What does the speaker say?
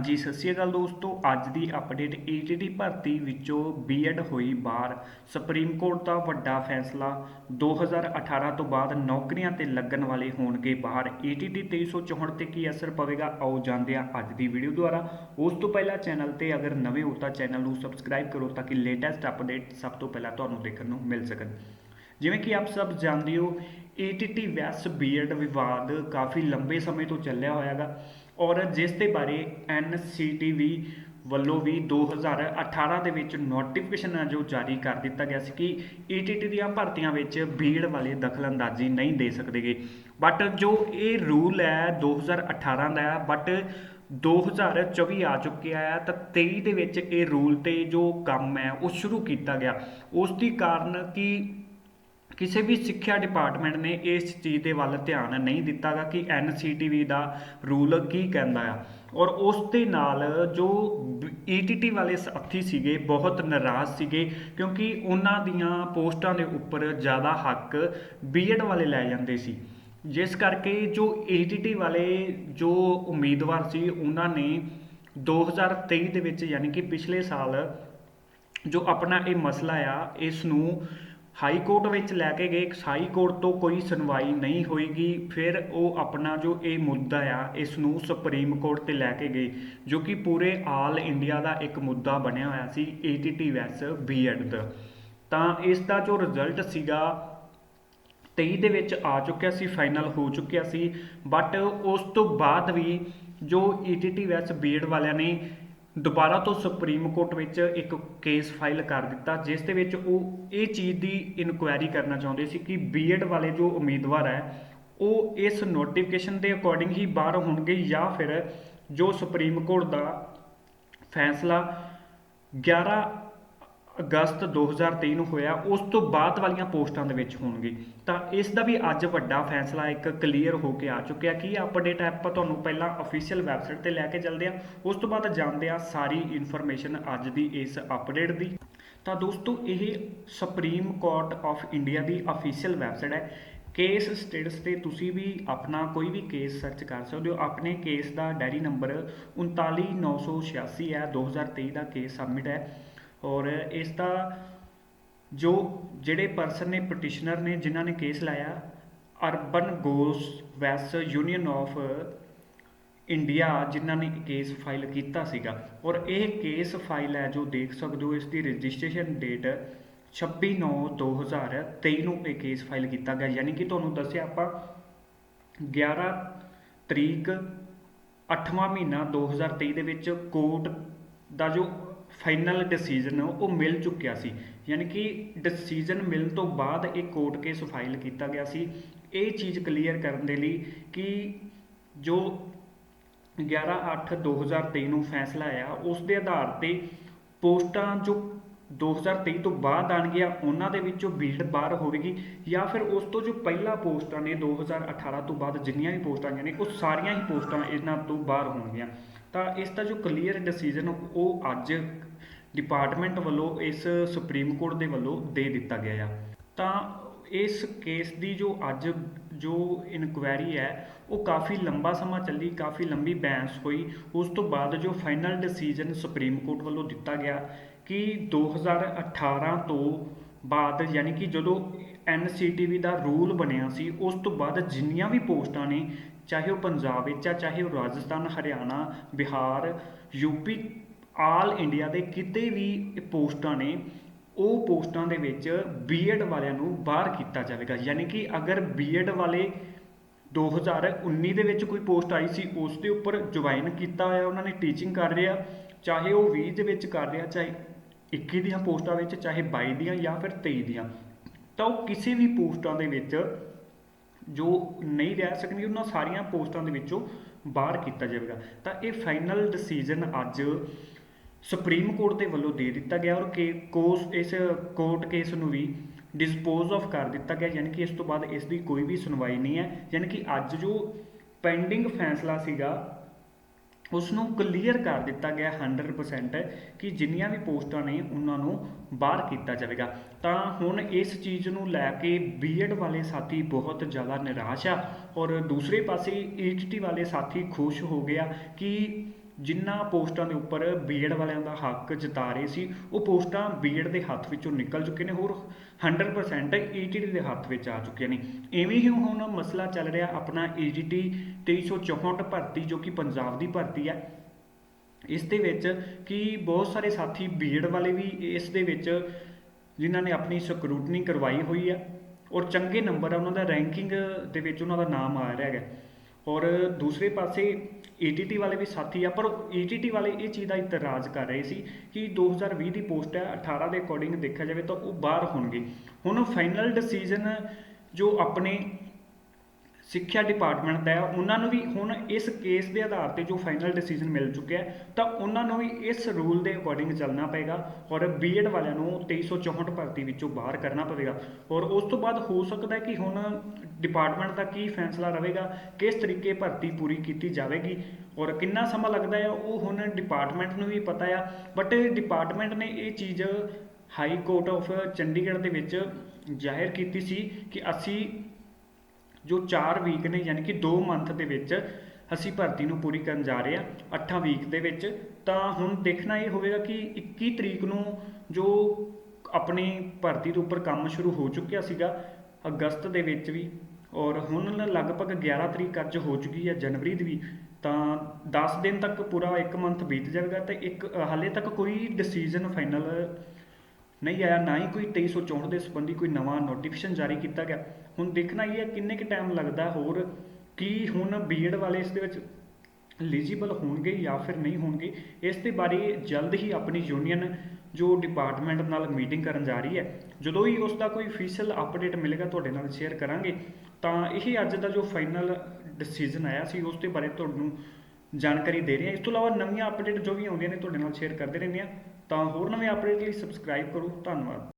ਜੀ ਸਤਿ ਸ਼੍ਰੀ ਅਕਾਲ ਦੋਸਤੋ। ਅੱਜ ਦੀ ਅਪਡੇਟ ਏਟੀਟੀ ਭਰਤੀ ਵਿੱਚੋਂ ਬੀਐਡ ਹੋਈ ਬਾਹਰ ਸੁਪਰੀਮ ਕੋਰਟ ਦਾ ਵੱਡਾ ਫੈਸਲਾ 2018 ਤੋਂ ਬਾਅਦ ਨੌਕਰੀਆਂ ਤੇ ਲੱਗਣ ਵਾਲੇ ਹੋਣਗੇ ਬਾਹਰ। ਏਟੀਟੀ 2364 ਤੇ ਕੀ ਅਸਰ ਪਵੇਗਾ, ਆਓ ਜਾਣਦੇ ਹਾਂ ਅੱਜ ਦੀ ਵੀਡੀਓ ਦੁਆਰਾ। ਉਸ ਤੋਂ ਪਹਿਲਾਂ ਚੈਨਲ ਤੇ ਅਗਰ ਨਵੇਂ ਹੋ ਤਾਂ ਚੈਨਲ ਨੂੰ ਸਬਸਕ੍ਰਾਈਬ ਕਰੋ ਤਾਂ ਕਿ ਲੇਟੈਸਟ ਅਪਡੇਟ ਸਭ ਤੋਂ ਪਹਿਲਾਂ ਤੁਹਾਨੂੰ ਦੇਖਣ ਨੂੰ ਮਿਲ ਸਕਣ। ਜਿਵੇਂ ਕਿ ਆਪ ਸਭ ਜਾਣਦੇ ਹੋ ਏਟੀਟੀ ਵੈਸ ਬੀਐਡ ਵਿਵਾਦ ਕਾਫੀ ਲੰਬੇ ਸਮੇਂ ਤੋਂ ਚੱਲਿਆ ਹੋਇਆ ਹੋਇਆਗਾ ਔਰ ਜਿਸ ਦੇ ਬਾਰੇ ਐਨਸੀਟੀਵੀ ਵੱਲੋਂ ਵੀ 2018 ਦੇ ਵਿੱਚ ਨੋਟੀਫਿਕੇਸ਼ਨ ਜੋ ਜਾਰੀ ਕਰ ਦਿੱਤਾ ਗਿਆ ਸੀ ਕਿ ਈਟੀਟੀ ਦੀਆਂ ਭਰਤੀਆਂ ਵਿੱਚ ਬੀਐਡ ਵਾਲੇ ਦਖਲਅੰਦਾਜ਼ੀ ਨਹੀਂ ਦੇ ਸਕਦੇਗੇ। ਬਟ ਜੋ ਇਹ ਰੂਲ ਹੈ 2018 ਦਾ ਹੈ ਬਟ 2024 ਆ ਚੁੱਕਿਆ ਹੈ, ਤਾਂ 23 ਦੇ ਵਿੱਚ ਇਹ ਰੂਲ ਤੇ ਜੋ ਕੰਮ ਹੈ ਉਹ ਸ਼ੁਰੂ ਕੀਤਾ ਗਿਆ। ਉਸ ਦੀ ਕਾਰਨ ਕਿ ਕਿਸੇ ਵੀ ਸਿੱਖਿਆ ਡਿਪਾਰਟਮੈਂਟ ਨੇ ਇਸ ਚੀਜ਼ ਦੇ ਵੱਲ ਧਿਆਨ ਨਹੀਂ ਦਿੱਤਾਗਾ ਕਿ ਐਨਸੀਟੀਵੀ ਦਾ ਰੂਲ ਕੀ ਕਹਿੰਦਾ ਆ। ਔਰ ਉਸ ਦੇ ਨਾਲ ਜੋ ਈਟੀਟੀ ਵਾਲੇ ਸਾਥੀ ਸੀਗੇ, ਬਹੁਤ ਨਾਰਾਜ਼ ਸੀਗੇ ਕਿਉਂਕਿ ਉਹਨਾਂ ਦੀਆਂ ਪੋਸਟਾਂ ਦੇ ਉੱਪਰ ਜ਼ਿਆਦਾ ਹੱਕ ਬੀਐਡ ਵਾਲੇ ਲੈ ਜਾਂਦੇ ਸੀ। ਜਿਸ ਕਰਕੇ ਜੋ ਈਟੀਟੀ ਵਾਲੇ ਜੋ ਉਮੀਦਵਾਰ ਸੀ, ਉਹਨਾਂ ਨੇ 2023 ਦੇ ਵਿੱਚ ਯਾਨੀ ਕਿ ਪਿਛਲੇ ਸਾਲ ਜੋ ਆਪਣਾ ਇਹ ਮਸਲਾ ਆ, ਇਸ ਨੂੰ ਹਾਈ ਕੋਰਟ ਵਿੱਚ ਲੈ ਕੇ ਗਏ। ਹਾਈ ਕੋਰਟ ਤੋਂ ਕੋਈ ਸੁਣਵਾਈ ਨਹੀਂ ਹੋਏਗੀ। ਫਿਰ ਉਹ ਆਪਣਾ ਜੋ ਇਹ ਮੁੱਦਾ ਆ, ਇਸ ਨੂੰ ਸੁਪਰੀਮ ਕੋਰਟ ਤੇ ਲੈ ਕੇ ਗਏ, ਜੋ ਕਿ ਪੂਰੇ ਆਲ ਇੰਡੀਆ ਦਾ ਇੱਕ ਮੁੱਦਾ ਬਣਿਆ ਹੋਇਆ ਸੀ ਏਟੀਟੀ ਵੈਸ ਬੀਐਡ ਦਾ। ਤਾਂ ਇਸ ਦਾ ਜੋ ਰਿਜ਼ਲਟ ਸੀਗਾ 23 ਦੇ ਵਿੱਚ ਆ ਚੁੱਕਿਆ ਸੀ, ਫਾਈਨਲ ਹੋ ਚੁੱਕਿਆ ਸੀ। ਬਟ ਉਸ ਤੋਂ ਬਾਅਦ ਵੀ ਜੋ ਈਟੀਟੀ ਵੈਸ ਬੀਐਡ ਵਾਲਿਆਂ ਨੇ ਦੁਬਾਰਾ ਤੋਂ ਸੁਪਰੀਮ ਕੋਰਟ ਵਿੱਚ ਇੱਕ ਕੇਸ ਫਾਈਲ ਕਰ ਦਿੱਤਾ, ਜਿਸ ਦੇ ਵਿੱਚ ਉਹ ਇਹ ਚੀਜ਼ ਦੀ ਇਨਕੁਆਇਰੀ ਕਰਨਾ ਚਾਹੁੰਦੇ ਸੀ ਕਿ ਬੀਐਡ ਵਾਲੇ ਜੋ ਉਮੀਦਵਾਰ ਹੈ, ਉਹ ਇਸ ਨੋਟੀਫਿਕੇਸ਼ਨ ਦੇ ਅਕੋਰਡਿੰਗ ਹੀ ਬਾਹਰ ਹੋਣਗੇ ਜਾਂ ਫਿਰ ਜੋ ਸੁਪਰੀਮ ਕੋਰਟ ਦਾ ਫੈਸਲਾ 11 ਅਗਸਤ 2023 ਨੂੰ ਹੋਇਆ, ਉਸ ਤੋਂ ਬਾਅਦ ਵਾਲੀਆਂ ਪੋਸਟਾਂ ਦੇ ਵਿੱਚ ਹੋਣਗੇ। ਤਾਂ ਇਸ ਦਾ ਵੀ ਅੱਜ ਵੱਡਾ ਫੈਸਲਾ ਇੱਕ ਕਲੀਅਰ ਹੋ ਕੇ ਆ ਚੁੱਕਿਆ ਕੀ ਅਪਡੇਟ ਆਪਾਂ ਤੁਹਾਨੂੰ ਪਹਿਲਾਂ ਅਫੀਸ਼ੀਅਲ ਵੈਬਸਾਈਟ ਤੇ ਲੈ ਕੇ ਚੱਲਦੇ ਆ, ਉਸ ਤੋਂ ਬਾਅਦ ਜਾਣਦੇ ਆ ਸਾਰੀ ਇਨਫੋਰਮੇਸ਼ਨ ਅੱਜ ਦੀ ਇਸ ਅਪਡੇਟ ਦੀ। ਤਾਂ ਦੋਸਤੋ, ਇਹ ਸੁਪਰੀਮ ਕੋਰਟ ਆਫ ਇੰਡੀਆ ਦੀ ਅਫੀਸ਼ੀਅਲ ਵੈਬਸਾਈਟ ਹੈ। ਕੇਸ ਸਟੇਟਸ ਤੇ ਤੁਸੀਂ ਵੀ ਆਪਣਾ ਕੋਈ ਵੀ ਕੇਸ ਸਰਚ ਕਰ ਸਕਦੇ ਹੋ। ਆਪਣੇ ਕੇਸ ਦਾ ਡਾਇਰੀ ਨੰਬਰ 39986 ਹੈ 2023 ਦਾ ਕੇਸ ਸਬਮਿਟ ਹੈ। ਔਰ ਇਸ ਦਾ ਜੋ ਜਿਹੜੇ ਪਰਸਨ ਨੇ ਪਟੀਸ਼ਨਰ ਨੇ, ਜਿਨ੍ਹਾਂ ਨੇ ਕੇਸ ਲਾਇਆ ਅਰਬਨ ਗੋਸ ਵੈਸ ਯੂਨੀਅਨ ਆਫ ਇੰਡੀਆ ਜਿਨ੍ਹਾਂ ਨੇ ਕੇਸ ਫਾਈਲ ਕੀਤਾ ਸੀਗਾ। ਔਰ ਇਹ ਕੇਸ ਫਾਈਲ ਹੈ ਜੋ ਦੇਖ ਸਕਦੇ ਹੋ, ਇਸ ਦੀ ਰਜਿਸਟ੍ਰੇਸ਼ਨ ਡੇਟ 26/9/2023 ਨੂੰ ਇਹ ਕੇਸ ਫਾਈਲ ਕੀਤਾ ਗਿਆ। ਯਾਨੀ ਕਿ ਤੁਹਾਨੂੰ ਦੱਸਿਆ ਆਪਾਂ 11 ਤਰੀਕ 8ਵਾਂ ਮਹੀਨਾ 2023 ਦੇ ਵਿੱਚ ਕੋਰਟ ਦਾ ਜੋ ਫਾਈਨਲ ਡਿਸੀਜਨ ਉਹ ਮਿਲ ਚੁੱਕਿਆ ਸੀ। ਯਾਨੀ ਕਿ ਡਿਸੀਜਨ ਮਿਲਣ ਤੋਂ ਬਾਅਦ ਇਹ ਕੋਰਟ ਕੇਸ ਫਾਈਲ ਕੀਤਾ ਗਿਆ ਸੀ। ਇਹ ਚੀਜ਼ ਕਲੀਅਰ ਕਰਨ ਦੇ ਲਈ ਕਿ ਜੋ 11/8/2023 ਨੂੰ ਫੈਸਲਾ ਆਇਆ, ਉਸ ਦੇ ਆਧਾਰ ਤੇ ਪੋਸਟਾਂ ਜੋ 2023 ਤੋਂ ਬਾਅਦ ਆਣਗੀਆਂ ਉਹਨਾਂ ਦੇ ਵਿੱਚੋਂ ਬੀਡ ਬਾਹਰ ਹੋਵੇਗੀ ਜਾਂ ਫਿਰ ਉਸ ਤੋਂ ਜੋ ਪਹਿਲਾਂ ਪੋਸਟਾਂ ਨੇ 2018 ਤੋਂ ਬਾਅਦ ਜਿੰਨੀਆਂ ਵੀ ਪੋਸਟਾਂ ਆਈਆਂ ਨੇ, ਉਹ ਸਾਰੀਆਂ ਹੀ ਪੋਸਟਾਂ ਇਹਨਾਂ ਤੋਂ ਬਾਹਰ ਹੋਣਗੀਆਂ। ਤਾਂ ਇਸ ਦਾ ਜੋ ਕਲੀਅਰ ਡਿਸੀਜਨ ਉਹ ਅੱਜ ਡਿਪਾਰਟਮੈਂਟ ਵੱਲੋਂ ਇਸ ਸੁਪਰੀਮ ਕੋਰਟ ਦੇ ਵੱਲੋਂ ਦੇ ਦਿੱਤਾ ਗਿਆ ਆ। ਤਾਂ ਇਸ ਕੇਸ ਦੀ ਜੋ ਅੱਜ ਜੋ ਇਨਕੁਆਇਰੀ ਹੈ, ਉਹ ਕਾਫੀ ਲੰਬਾ ਸਮਾਂ ਚੱਲੀ, ਕਾਫੀ ਲੰਬੀ ਬਹਿਸ ਹੋਈ। ਉਸ ਤੋਂ ਬਾਅਦ ਜੋ ਫਾਈਨਲ ਡਿਸੀਜਨ ਸੁਪਰੀਮ ਕੋਰਟ ਵੱਲੋਂ ਦਿੱਤਾ ਗਿਆ ਕਿ 2018 ਤੋਂ ਬਾਅਦ ਯਾਨੀ ਕਿ ਜਦੋਂ ਐਨਸੀਟੀਵੀ ਦਾ ਰੂਲ ਬਣਿਆ ਸੀ, ਉਸ ਤੋਂ ਬਾਅਦ ਜਿੰਨੀਆਂ ਵੀ ਪੋਸਟਾਂ ਨੇ, ਚਾਹੇ ਉਹ ਪੰਜਾਬ ਵਿੱਚ ਆ, ਚਾਹੇ ਉਹ Rajasthan, Haryana, Bihar UP all India ਦੇ ਕਿਤੇ ਵੀ ਪੋਸਟਾਂ ਨੇ, ਉਹ ਪੋਸਟਾਂ ਦੇ ਵਿੱਚ ਬੀਐਡ ਵਾਲਿਆਂ ਨੂੰ ਬਾਹਰ ਕੀਤਾ ਜਾਵੇਗਾ। ਯਾਨੀ ਕਿ ਅਗਰ ਬੀਐਡ ਵਾਲੇ 2019 ਦੇ ਵਿੱਚ ਕੋਈ ਪੋਸਟ ਆਈ ਸੀ, ਉਸ ਦੇ ਉੱਪਰ ਜੁਆਇਨ ਕੀਤਾ ਹੋਇਆ, ਉਹਨਾਂ ਨੇ ਟੀਚਿੰਗ ਕਰ ਰਿਹਾ, ਚਾਹੇ ਉਹ 20 ਦੇ ਵਿੱਚ ਕਰ ਰਿਹਾ, ਚਾਹੇ 21 ਦੀਆਂ ਪੋਸਟਾਂ ਵਿੱਚ, ਚਾਹੇ 22 ਦੀਆਂ ਜਾਂ ਫਿਰ 23 ਦੀਆਂ, ਤਾਂ ਉਹ ਕਿਸੇ ਵੀ ਪੋਸਟਾਂ ਦੇ ਵਿੱਚ ਜੋ ਨਹੀਂ ਰਹਿ ਸਕਣਗੇ ਉਹਨਾਂ ਸਾਰੀਆਂ ਪੋਸਟਾਂ ਦੇ ਵਿੱਚੋਂ ਬਾਹਰ ਕੀਤਾ ਜਾਵੇਗਾ। ਤਾਂ ਇਹ ਫਾਈਨਲ ਡਿਸੀਜਨ ਅੱਜ ਸੁਪਰੀਮ ਕੋਰਟ ਦੇ ਵੱਲੋਂ ਦੇ ਦਿੱਤਾ ਗਿਆ ਔਰ ਕੇ ਕੋਸ ਇਸ ਕੋਰਟ ਕੇਸ ਨੂੰ ਵੀ ਡਿਸਪੋਜ਼ ਆਫ ਕਰ ਦਿੱਤਾ ਗਿਆ, ਯਾਨੀ ਕਿ ਇਸ ਤੋਂ ਬਾਅਦ ਇਸ ਦੀ ਕੋਈ ਵੀ ਸੁਣਵਾਈ ਨਹੀਂ ਹੈ, ਯਾਨੀ ਕਿ ਅੱਜ ਜੋ ਪੈਂਡਿੰਗ ਫੈਸਲਾ ਸੀਗਾ ਉਸ ਨੂੰ ਕਲੀਅਰ ਕਰ ਦਿੱਤਾ ਗਿਆ 100% ਕਿ ਜਿੰਨੀਆਂ ਵੀ ਪੋਸਟਾਂ ਨੇ ਉਹਨਾਂ ਨੂੰ ਬਾਹਰ ਕੀਤਾ ਜਾਵੇਗਾ। ਤਾਂ ਹੁਣ ਇਸ ਚੀਜ਼ ਨੂੰ ਲੈ ਕੇ ਬੀਐਡ ਵਾਲੇ ਸਾਥੀ ਬਹੁਤ ਜ਼ਿਆਦਾ ਨਿਰਾਸ਼ ਆ ਔਰ ਦੂਸਰੇ ਪਾਸੇ ਈਟੀਟੀ ਵਾਲੇ ਸਾਥੀ ਖੁਸ਼ ਹੋ ਗਿਆ ਕਿ ਜਿਨ੍ਹਾਂ ਪੋਸਟਾਂ ਦੇ ਉੱਪਰ ਬੀਐਡ ਵਾਲਿਆਂ ਦਾ ਹੱਕ ਜਤਾ ਰਹੇ ਸੀ, ਉਹ ਪੋਸਟਾਂ ਬੀਐਡ ਦੇ ਹੱਥ ਵਿੱਚੋਂ ਨਿਕਲ ਚੁੱਕੇ ਨੇ, ਹੋਰ 100% ਈਟੀਟੀ ਦੇ ਹੱਥ ਵਿੱਚ ਆ ਚੁੱਕੇ ਨੇ। ਐਵੇਂ ਹੀ ਹੁਣ ਮਸਲਾ ਚੱਲ ਰਿਹਾ ਆਪਣਾ ਈਟੀਟੀ 2364 ਭਰਤੀ, ਜੋ ਕਿ ਪੰਜਾਬ ਦੀ ਭਰਤੀ ਹੈ। ਇਸ ਦੇ ਵਿੱਚ ਕਿ ਬਹੁਤ ਸਾਰੇ ਸਾਥੀ ਬੀਐਡ ਵਾਲੇ ਵੀ ਇਸ ਦੇ ਵਿੱਚ, ਜਿਨ੍ਹਾਂ ਨੇ ਆਪਣੀ ਸਕਰੂਟਨੀ ਕਰਵਾਈ ਹੋਈ ਹੈ, ਔਰ ਚੰਗੇ ਨੰਬਰ ਆ, ਉਹਨਾਂ ਦਾ ਰੈਂਕਿੰਗ ਦੇ ਵਿੱਚ ਉਹਨਾਂ ਦਾ ਨਾਮ ਆ ਰਿਹਾ ਹੈਗਾ। ਔਰ ਦੂਸਰੇ ਪਾਸੇ ਏਟੀਟੀ ਵਾਲੇ ਵੀ ਸਾਥੀ ਆ, ਪਰ ਏਟੀਟੀ ਵਾਲੇ ਇਹ ਚੀਜ਼ ਦਾ ਇਤਰਾਜ਼ ਕਰ ਰਹੇ ਸੀ ਕਿ 2020 ਦੀ ਪੋਸਟ ਹੈ 18 ਦੇ ਅਕੋਰਡਿੰਗ ਦੇਖਿਆ ਜਾਵੇ ਤਾਂ ਉਹ ਬਾਹਰ ਹੋਣਗੇ। ਹੁਣ ਫਾਈਨਲ ਡਿਸੀਜਨ ਜੋ ਆਪਣੇ ਸਿੱਖਿਆ ਡਿਪਾਰਟਮੈਂਟ ਦਾ ਹੈ, ਉਹਨਾਂ ਨੂੰ ਵੀ ਹੁਣ ਇਸ ਕੇਸ ਦੇ ਆਧਾਰ ਤੇ ਜੋ ਫਾਈਨਲ ਡਿਸੀਜਨ ਮਿਲ ਚੁੱਕਿਆ ਤਾਂ ਉਹਨਾਂ ਨੂੰ ਵੀ ਇਸ ਰੂਲ ਦੇ ਅਕੋਰਡਿੰਗ ਚੱਲਣਾ ਪਏਗਾ ਔਰ ਬੀਐਡ ਵਾਲਿਆਂ ਨੂੰ 2364 ਭਰਤੀ ਵਿੱਚੋਂ ਬਾਹਰ ਕਰਨਾ ਪਵੇਗਾ ਔਰ ਉਸ ਤੋਂ ਬਾਅਦ ਹੋ ਸਕਦਾ ਹੈ ਕਿ ਹੁਣ ਡਿਪਾਰਟਮੈਂਟ ਦਾ ਕੀ ਫੈਸਲਾ ਰਹੇਗਾ, ਕਿਸ ਤਰੀਕੇ ਭਰਤੀ ਪੂਰੀ ਕੀਤੀ ਜਾਵੇਗੀ ਔਰ ਕਿੰਨਾ ਸਮਾਂ ਲੱਗਦਾ ਹੈ, ਉਹ ਹੁਣ ਡਿਪਾਰਟਮੈਂਟ ਨੂੰ ਵੀ ਪਤਾ ਆ ਬਟ ਡਿਪਾਰਟਮੈਂਟ ਨੇ ਇਹ ਚੀਜ਼ ਹਾਈ ਕੋਰਟ ਆਫ ਚੰਡੀਗੜ੍ਹ ਦੇ ਵਿੱਚ ਜ਼ਾਹਿਰ ਕੀਤੀ ਸੀ ਕਿ ਅਸੀਂ ਜੋ 4 ਵੀਕ ਨੇ, ਯਾਨੀ ਕਿ 2 ਮੰਥ ਦੇ ਵਿੱਚ ਅਸੀਂ ਭਰਤੀ ਨੂੰ ਪੂਰੀ ਕਰਨ ਜਾ ਰਹੇ ਹਾਂ 8 ਵੀਕ ਦੇ ਵਿੱਚ, ਤਾਂ ਹੁਣ ਦੇਖਣਾ ਇਹ ਹੋਵੇਗਾ ਕਿ 21 ਤਰੀਕ ਨੂੰ ਜੋ ਆਪਣੀ ਭਰਤੀ ਦੇ ਉੱਪਰ ਕੰਮ ਸ਼ੁਰੂ ਹੋ ਚੁੱਕਿਆ ਸੀਗਾ, ਅਗਸਤ ਦੇ ਵਿੱਚ ਵੀ, ਔਰ ਹੁਣ ਲਗਭਗ 11 ਤਰੀਕ ਅੱਜ ਹੋ ਚੁੱਕੀ ਹੈ ਜਨਵਰੀ ਦੀ ਵੀ, ਤਾਂ 10 ਦਿਨ ਤੱਕ ਪੂਰਾ 1 ਮੰਥ ਬੀਤ ਜਾਵੇਗਾ ਤੇ ਇੱਕ, ਹਾਲੇ ਤੱਕ ਕੋਈ ਡਿਸੀਜਨ ਫਾਈਨਲ ਨਹੀਂ ਆਇਆ, ਨਾ ਹੀ ਕੋਈ 2364 ਦੇ ਸੰਬੰਧੀ ਕੋਈ ਨਵਾਂ ਨੋਟੀਫਿਕੇਸ਼ਨ ਜਾਰੀ ਕੀਤਾ ਗਿਆ। ਹੁਣ ਦੇਖਣਾ ਇਹ ਹੈ ਕਿੰਨੇ ਕੁ ਟਾਈਮ ਲੱਗਦਾ ਹੋਰ, ਕੀ ਹੁਣ ਬੀਐਡ ਵਾਲੇ ਇਸ ਦੇ ਵਿੱਚ ਐਲੀਜੀਬਲ ਹੋਣਗੇ ਜਾਂ ਫਿਰ ਨਹੀਂ ਹੋਣਗੇ, ਇਸ ਦੇ ਬਾਰੇ ਜਲਦ ਹੀ ਆਪਣੀ ਯੂਨੀਅਨ ਜੋ ਡਿਪਾਰਟਮੈਂਟ ਨਾਲ ਮੀਟਿੰਗ ਕਰਨ ਜਾ ਰਹੀ ਹੈ, ਜਦੋਂ ਹੀ ਉਸ ਦਾ ਕੋਈ ਅਫੀਸ਼ੀਅਲ ਅਪਡੇਟ ਮਿਲੇਗਾ ਤੁਹਾਡੇ ਨਾਲ ਸ਼ੇਅਰ ਕਰਾਂਗੇ, ਤਾਂ ਇਹ ਅੱਜ ਦਾ ਜੋ ਫਾਈਨਲ ਡਿਸੀਜਨ ਆਇਆ ਸੀ, ਉਸ ਦੇ ਬਾਰੇ ਤੁਹਾਨੂੰ ਜਾਣਕਾਰੀ ਦੇ ਰਹੇ ਹਾਂ। ਇਸ ਤੋਂ ਇਲਾਵਾ ਨਵੀਆਂ ਅਪਡੇਟ ਜੋ ਵੀ ਆਉਂਦੀਆਂ ਨੇ, ਤੁਹਾਡੇ ਨਾਲ ਸ਼ੇਅਰ ਕਰਦੇ ਰਹਿੰਦੇ ਹਾਂ। ਤਾਂ ਹੋਰ ਨਵੇਂ ਅਪਡੇਟ ਲਈ ਸਬਸਕ੍ਰਾਈਬ ਕਰੋ ਧੰਨਵਾਦ।